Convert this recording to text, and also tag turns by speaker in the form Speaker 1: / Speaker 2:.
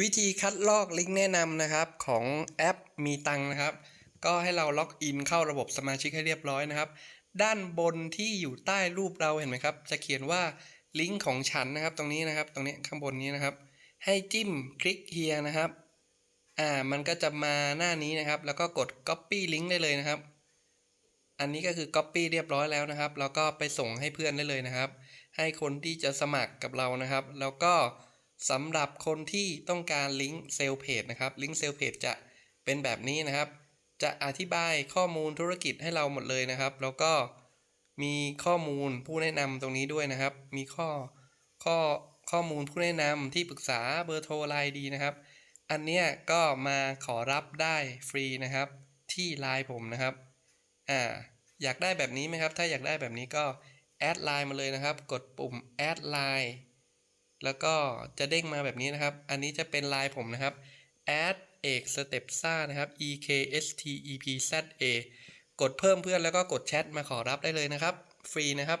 Speaker 1: วิธีคัดลอกลิงก์แนะนำนะครับของแอปมีตังนะครับ ก็ให้เราล็อกอินเข้าระบบสมาชิกให้เรียบร้อยนะครับ ด้านบนที่อยู่ใต้รูปเราเห็นไหมครับ จะเขียนว่าลิงก์ของฉันนะครับ ตรงนี้นะครับ ตรงนี้ข้างบนนี้นะครับ ให้จิ้มคลิก here นะครับอ่ามันก็จะมาหน้านี้นะครับ แล้วก็กด copy link ได้เลยนะครับ อันนี้ก็คือ copy เรียบร้อยแล้วนะครับ แล้วก็ไปส่งให้เพื่อนได้เลยนะครับ ให้คนที่จะสมัครกับเรานะครับ แล้วก็ สำหรับคนที่ต้องการลิงก์เซลเพจนะครับลิงก์เซลเพจจะเป็นแบบนี้นะครับ จะอธิบายข้อมูลธุรกิจให้เราหมดเลยนะครับ แล้วก็มีข้อมูลผู้แนะนำตรงนี้ด้วยนะครับ มีข้อข้อข้อมูลผู้แนะนำที่ปรึกษาเบอร์โทรไลน์ดีนะครับ อันเนี้ยก็มาขอรับได้ฟรีนะครับ ที่ไลน์ผมนะครับอ่าอยากได้แบบนี้ไหมครับ ถ้าอยากได้แบบนี้ก็แอดไลน์มาเลยนะครับ กดปุ่มแอดไลน์ แล้วก็จะเด้งมาแบบนี้นะครับ อันนี้จะเป็นไลน์ผมนะครับ add เอกสเต็ปซ่านะครับ e k s t e p z a กดเพิ่มเพื่อนแล้วก็กดแชทมาขอรับได้เลยนะครับ ฟรีนะครับ